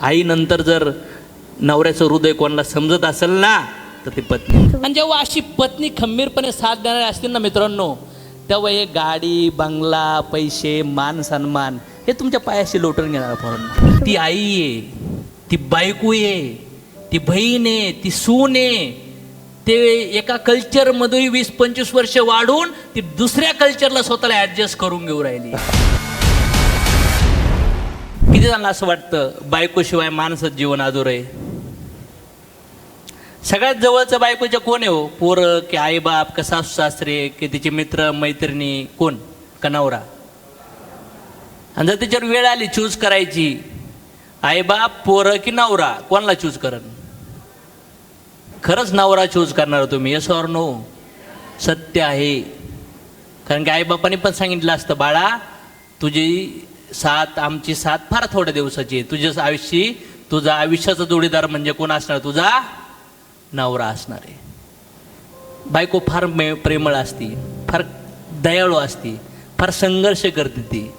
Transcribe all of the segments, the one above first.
आईनंतर जर नवऱ्याचं हृदय कोणाला समजत असेल ना तर ती पत्नी. आणि जेव्हा अशी पत्नी खंबीरपणे साथ देणारी असतील ना मित्रांनो तेव्हा हे गाडी बंगला पैसे मान सन्मान हे तुमच्या पायाशी लोटून घेणार पोरांना ती आई आहे ती बायको आहे ती बहीण आहे ती सून आहे. ते एका कल्चरमध्ये वीस पंचवीस वर्ष वाढून ती दुसऱ्या कल्चरला स्वतःला ॲडजस्ट करून घेऊ राहिली. किती जणांना असं वाटतं बायकोशिवाय माणसं जीवन अधुर आहे? सगळ्यात जवळचं बायकोच्या कोण आहे हो? पोरं की आईबाप का सासू सासरे की तिचे मित्र मैत्रिणी कोण? का नवरा? आणि जर तिच्यावर वेळ आली चूज करायची आईबाप पोरं की नवरा कोणाला चूज करन? खरंच नवरा चूज करणार हो तुम्ही येस ऑर नो सत्य आहे. कारण की आईबापाने पण सांगितलं असतं बाळा तुझी साथ आमची साथ फार थोड्या दिवसाची. आहे तुझ्या आयुष्य तुझा आयुष्याचा जोडीदार म्हणजे कोण असणार? तुझा नवरा असणार आहे. बायको फार मे प्रेमळ असती फार दयाळू असती फार संघर्ष करते ती.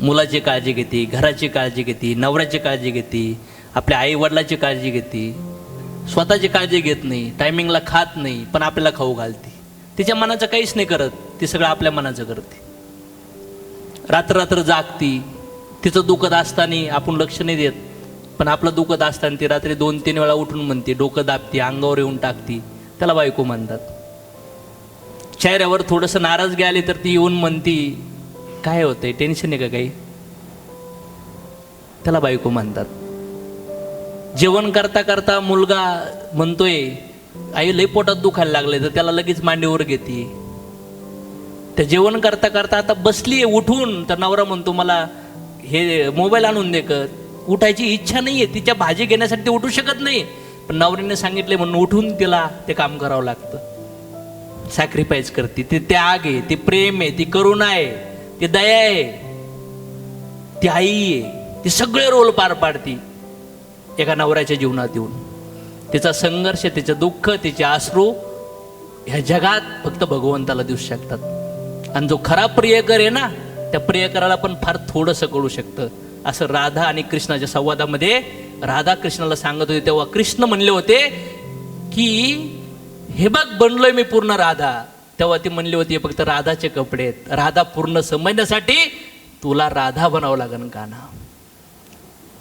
मुलाची काळजी घेते घराची काळजी घेते नवऱ्याची काळजी घेते आपल्या आई वडिलाची काळजी घेते. स्वतःची काळजी घेत नाही टायमिंगला खात नाही पण आपल्याला खाऊ घालते. तिच्या मनाचं काहीच नाही करत ती सगळं आपल्या मनाचं करते. रात्र रात्र जागती. तिचं दुखत असताना आपण लक्ष नाही देत. पण आपलं दुखत असताना ती रात्री दोन तीन वेळा उठून म्हणते डोकं दाबते अंगावर येऊन टाकते. त्याला बायको म्हणतात. चेहऱ्यावर थोडंसं नाराज गेले तर ती येऊन म्हणती काय होतंय? टेन्शन आहे का काही? त्याला बायको म्हणतात. जेवण करता करता मुलगा म्हणतोय आई लई पोटात दुखायला लागले तर त्याला लगेच मांडीवर घेते. ते जेवण करता करता आता बसली उठून तर नवरा म्हणतो मला हे मोबाईल आणून दे कर. उठायची इच्छा नाही आहे तिच्या भाजी घेण्यासाठी उठू शकत नाही. पण नवऱ्याने सांगितले म्हणून उठून तिला ते काम करावं लागतं. सॅक्रिफाईस करते. ते त्याग आहे ते प्रेम आहे ती करुणा आहे ती दया आहे ती आई आहे ती सगळे रोल पार पाडती एका नवऱ्याच्या जीवनात येऊन. तिचा संघर्ष तिचं दुःख तिचे आश्रू ह्या जगात फक्त भगवंताला देऊ शकतात. आणि जो खरा प्रियकर आहे ना त्या प्रियकराला पण फार थोडंसं कळू शकतं. असं राधा आणि कृष्णाच्या संवादामध्ये राधा कृष्णाला सांगत होते तेव्हा कृष्ण म्हणले होते की हे बघ बनलोय मी पूर्ण राधा. तेव्हा ती म्हणली होती फक्त राधाचे कपडे आहेत. राधा पूर्ण समजण्यासाठी तुला राधा बनावं लागेल का ना?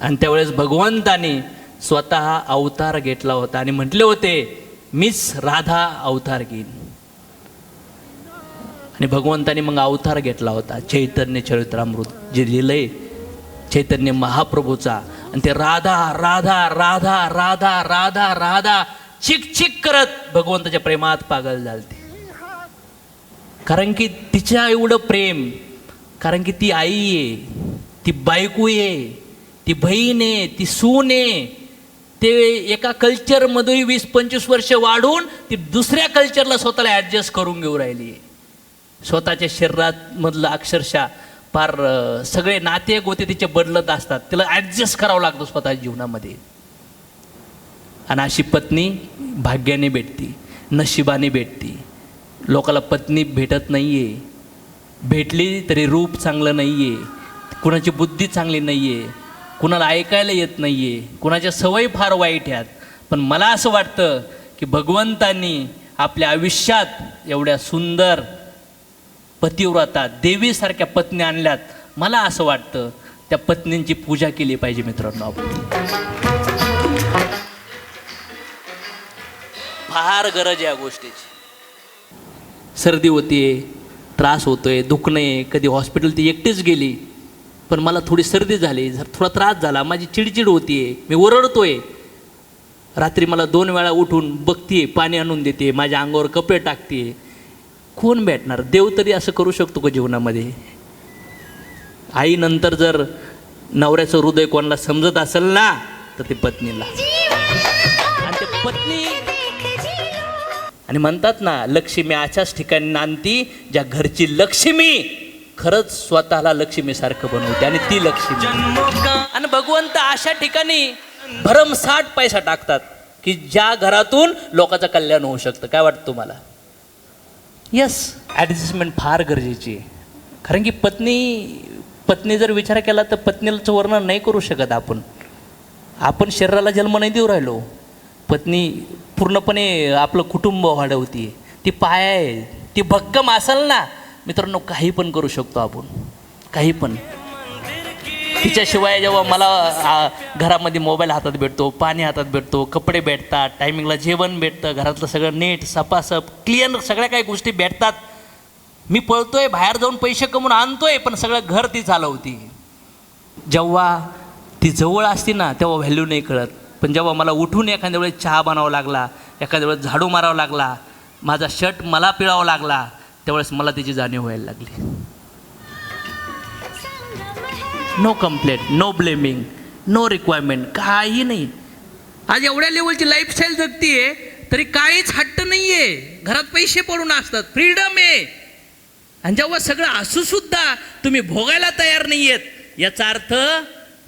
आणि त्यावेळेस भगवंताने स्वतः अवतार घेतला होता आणि म्हटले होते मीच राधा अवतार घेईन. आणि भगवंताने मग अवतार घेतला होता चैतन्य चरित्रामृत जे लिहिलंय चैतन्य महाप्रभूचा. आणि ते राधा राधा राधा राधा राधा राधा चिक चिक करत भगवंताच्या प्रेमात पागल झालते. कारण की तिच्या एवढं प्रेम कारण की ती आई आहे ती बायको आहे ती बहीण आहे ती सून आहे ते एका कल्चरमध्ये वीस पंचवीस वर्ष वाढून ती दुसऱ्या कल्चरला स्वतःला ॲडजस्ट करून घेऊ राहिली आहे. स्वतःच्या शरीरामधलं अक्षरशः फार सगळे नाते होते तिचे बदलत असतात. तिला ॲडजस्ट करावं लागतं स्वतःच्या जीवनामध्ये. आणि अशी पत्नी भाग्याने भेटती नशिबाने भेटती. लोकाला पत्नी भेटत नाही आहे भेटली तरी रूप चांगलं नाही आहे कुणाची बुद्धी चांगली नाही आहे कुणाला ऐकायला येत नाही आहे कुणाच्या सवयी फार वाईट आहेत. पण मला असं वाटतं की भगवंतांनी आपल्या आयुष्यात एवढ्या सुंदर पतिव्रता देवीसारख्या पत्नी आणल्यात. मला असं वाटतं त्या पत्नींची पूजा केली पाहिजे मित्रांनो आपण. फार गरज आहे या गोष्टीची. सर्दी होतीये त्रास होतोय दुखणे कधी हॉस्पिटल ती एकटीच गेली पण मला थोडी सर्दी झाली. जर थोडा त्रास झाला माझी चिडचिड होतीये मी ओरडतोय. रात्री मला दोन वेळा उठून बघतीये पाणी आणून देते माझ्या अंगावर कपडे टाकते कोण भेटणार? देव तरी असं करू शकतो का जीवनामध्ये? आईनंतर जर नवऱ्याचं हृदय कोणाला समजत असेल ना तर ते पत्नीला. आणि ते पत्नी आणि म्हणतात ना लक्ष्मी अशाच ठिकाणी नांदती ज्या घरची लक्ष्मी खरंच स्वतःला लक्ष्मीसारखं बनवते आणि ती लक्ष्मी आणि भगवंत अशा ठिकाणी भरमसाठ पैसा टाकतात की ज्या घरातून लोकांचं कल्याण होऊ शकतं. काय वाटतं तुम्हाला? यस ॲडजस्टमेंट फार गरजेची आहे. कारण की पत्नी पत्नी जर विचार केला तर पत्नीचं वर्णन नाही करू शकत आपण. आपण शरीराला जन्म नाही देऊ राहिलो. पत्नी पूर्णपणे आपलं कुटुंब वाढवते ती पाय आहे. ती भक्कम असेल ना मित्रांनो काही पण करू शकतो आपण. काही पण. तिच्याशिवाय जेव्हा मला आ, घरामध्ये मोबाईल हातात भेटतो पाणी हातात भेटतो कपडे भेटतात टायमिंगला जेवण भेटतं घरातलं सगळं नीट सपासप क्लिअर सगळ्या काही गोष्टी भेटतात. मी पळतोय बाहेर जाऊन पैसे कमवून आणतोय पण सगळं घर ती चालवती. जेव्हा ती जवळ असते ना तेव्हा व्हॅल्यू नाही कळत. पण जेव्हा मला उठून एखाद्या वेळेस चहा बनावा लागला एखाद्या वेळेस झाडू मारावा लागला माझा शर्ट मला पिळावा लागला त्यावेळेस मला त्याची जाणीव व्हायला लागली. No complaint no blaming no requirement काही नाही. आज एवढ्या लेवलची लाईफस्टाईल जगतीये तरी काहीच हट्ट नाहीये. घरात पैसे पडून असतात फ्रीडम आहे. आणि जेव्हा सगळं असू सुद्धा तुम्ही भोगायला तयार नाहीयेत. याचा अर्थ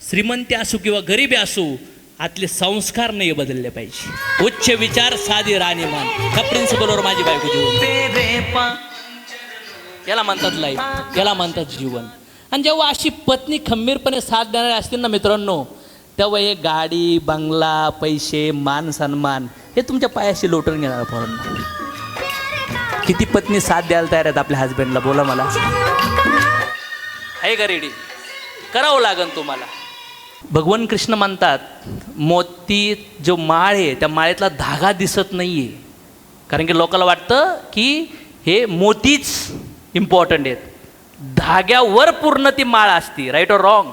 श्रीमंती असू किंवा गरिबी असू आतले संस्कार नाही बदलले पाहिजे. उच्च विचार साधी राणीमान ह्या प्रिन्सिपलवर माझी बायको जीवन याला म्हणतात लाईफ याला म्हणतात जीवन. आणि जेव्हा अशी पत्नी खंबीरपणे साथ देणारे असतील ना मित्रांनो तेव्हा हे गाडी बंगला पैसे मान सन्मान हे तुमच्या पायाशी लोटून घेणार पोरांना. किती पत्नी साथ द्यायला तयार आहेत आपल्या हस्बंडला बोला मला. आहे का रेडी करावं लागन तुम्हाला. भगवान कृष्ण म्हणतात मोती जो माळ आहे त्या माळेतला धागा दिसत नाही आहे कारण की लोकांना वाटतं की हे मोतीच इम्पॉर्टंट आहेत. धाग्यावर पूर्ण ती माळ असती राईट ऑर रॉंग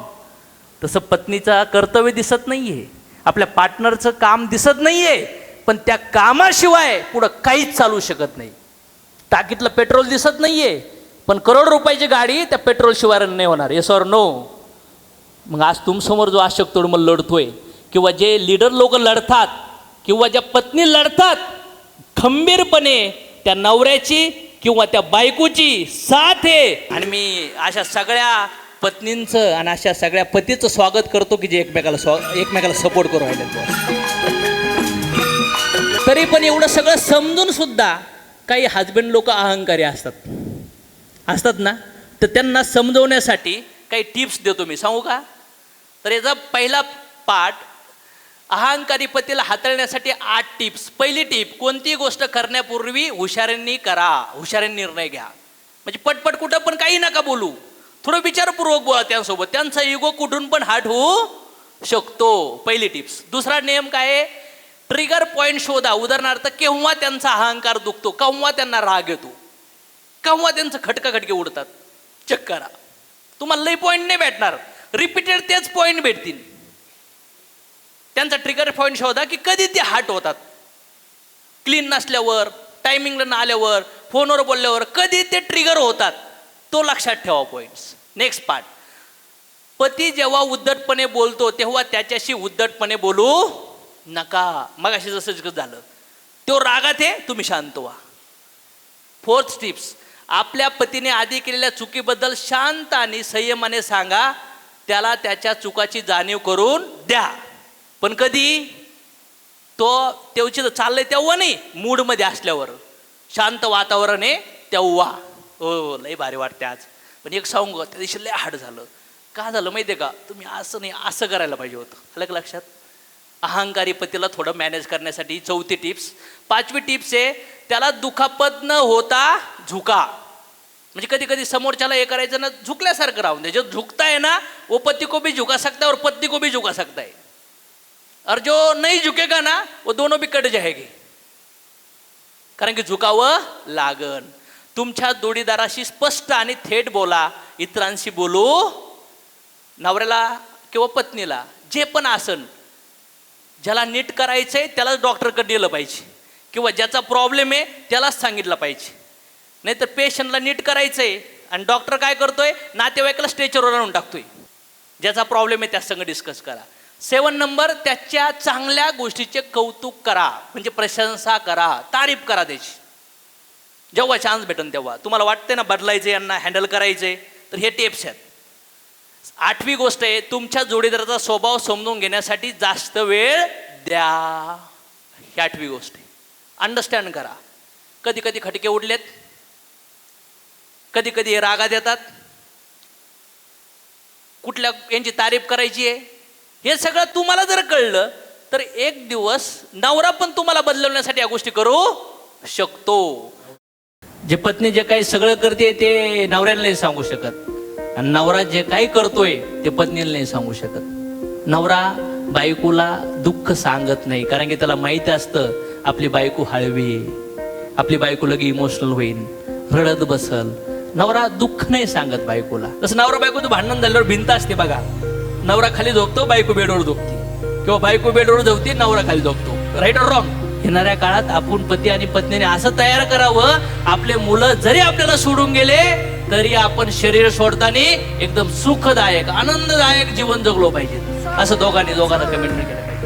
तसं पत्नीचं कर्तव्य दिसत नाही आहे आपल्या पार्टनरचं काम दिसत नाही आहे पण त्या कामाशिवाय पुढं काहीच चालू शकत नाही. टाकीतलं पेट्रोल दिसत नाहीये पण करोड रुपयाची गाडी त्या पेट्रोल शिवाय रन नाही होणार. येस ऑर नो मग आज तुमसमोर जो अशोक तोडमल लढतोय किंवा जे लीडर लोक लढतात किंवा ज्या पत्नी लढतात खंबीरपणे त्या नवऱ्याची किंवा त्या बायकोची साथ आहे. आणि मी अशा सगळ्या पत्नींचं आणि अशा सगळ्या पतीचं स्वागत करतो की जे एकमेकाला स्वा एकमेकाला सपोर्ट करू राहिले तरी पण एवढं सगळं समजून सुद्धा काही हजबंड लोक अहंकारी असतात. असतात ना? तर त्यांना समजवण्यासाठी काही टिप्स देतो मी. सांगू का? तर याचा पहिला पाठ अहंकारी पतीला हाताळण्यासाठी आठ टिप्स. पहिली टिप कोणतीही गोष्ट करण्यापूर्वी हुशारींनी करा. हुशारीने निर्णय घ्या. म्हणजे पटपट कुठं पण काही नका बोलू. थोडं विचारपूर्वक बोला त्यांसोबत. त्यांचा युगो कुठून पण हाट होऊ शकतो. पहिली टिप्स. दुसरा नियम काय ट्रिगर पॉईंट शोधा. उदाहरणार्थ केव्हा त्यांचा अहंकार दुखतो? केव्हा त्यांना राग येतो? केव्हा त्यांचं खटकाखटके उडतात? चेक करा. तुम्हाला लई पॉईंट नाही भेटणार. रिपीटेड तेच पॉईंट भेटतील. त्यांचा ट्रिगर पॉईंट शोधा की कधी ते हाट होतात. क्लीन नसल्यावर टायमिंगला न आल्यावर फोनवर बोलल्यावर कधी ते ट्रिगर होतात तो लक्षात ठेवा पॉईंट्स नेक्स्ट पार्ट पती जेव्हा उद्धटपणे बोलतो तेव्हा त्याच्याशी उद्धटपणे बोलू नका. मग अशी जसं जसं झालं. तो रागात आहे तुम्ही शांत व्हा. फोर्थ टिप्स आपल्या पतीने आधी केलेल्या चुकीबद्दल शांत आणि संयमाने सांगा. त्याला त्याच्या चुकाची जाणीव करून द्या. पण कधी? तो तेवची चाललंय तेव्हा नाही मूडमध्ये असल्यावर. शांत वातावरण आहे तेव्हा. हो लय भारी वाटते आज. पण एक सांगू त्या दिवशी लय हाड झालं. का झालं माहिती आहे का? तुम्ही असं नाही असं करायला पाहिजे होतं. आलं का लक्षात? अहंकारी पतीला थोडं मॅनेज करण्यासाठी चौथी टिप्स पाचवी टिप्स आहे त्याला दुखापत न होता झुका. म्हणजे कधी कधी समोरच्याला हे करायचं ना झुकल्यासारखं राहून दे जो झुकता ना वो पति को भी झुका सकता है और पत्नी को भी झुका सकता है. और जो नहीं झुकेगा ना वो दोनों भी कट जाएगी। कारण की झुकावं लागन। तुमच्या जोडीदाराशी स्पष्ट आणि थेट बोला इतरांशी बोलू नवऱ्याला किंवा पत्नीला जे पण आसन ज्याला नीट करायचं आहे त्यालाच डॉक्टरकडे नेलं पाहिजे. किंवा ज्याचा प्रॉब्लेम आहे त्यालाच सांगितलं पाहिजे. नाहीतर पेशंटला नीट करायचं आहे आणि डॉक्टर काय करतोय नातेवाईकाला स्ट्रेचरवर आणून टाकतोय. ज्याचा प्रॉब्लेम आहे त्या संग डिस्कस करा. सेवन नंबर त्याच्या चांगल्या गोष्टीचे कौतुक करा. म्हणजे प्रशंसा करा तारीफ करा त्याची. जेव्हा चान्स भेटन तेव्हा. तुम्हाला वाटते ना बदलायचे यांना हँडल करायचे तर हे टेप्स आहेत. आठवी गोष्ट आहे तुमच्या जोडीदाराचा स्वभाव समजून घेण्यासाठी जास्त वेळ द्या. ही आठवी गोष्ट आहे. अंडरस्टँड करा. कधी कधी खटके उडलेत. कधी कधी रागा रागात येतात कुठल्या यांची तारीफ करायची आहे. हे सगळं तुम्हाला जर कळलं तर एक दिवस नवरा पण तुम्हाला बदलवण्यासाठी या गोष्टी करू शकतो. जे पत्नी जे काही सगळं करते ते नवऱ्याला नाही सांगू शकत. आणि नवरा जे काही करतोय ते पत्नीला नाही सांगू शकत. नवरा बायकोला दुःख सांगत नाही कारण की त्याला माहिती असतं आपली बायको हळवी आपली बायको लगे इमोशनल होईल रडत बसल. नवरा दुःख नाही सांगत बायकोला. तसं नवरा बायको तू भांडण झाल्यावर भिंत असते बघा. नवरा खाली झोपतो बायको बेडवर झोपते. किंवा बायको बेडवर झोपते नवरा खाली झोपतो. राईट ऑर रॉंग येणाऱ्या काळात आपण पती आणि पत्नीने असं तयार करावं आपले मुलं जरी आपल्याला सोडून गेले तरी आपण शरीर सोडताना एकदम सुखदायक आनंददायक जीवन जगलो पाहिजे. असं दोघांनी दोघांना कमेंट केलं पाहिजे.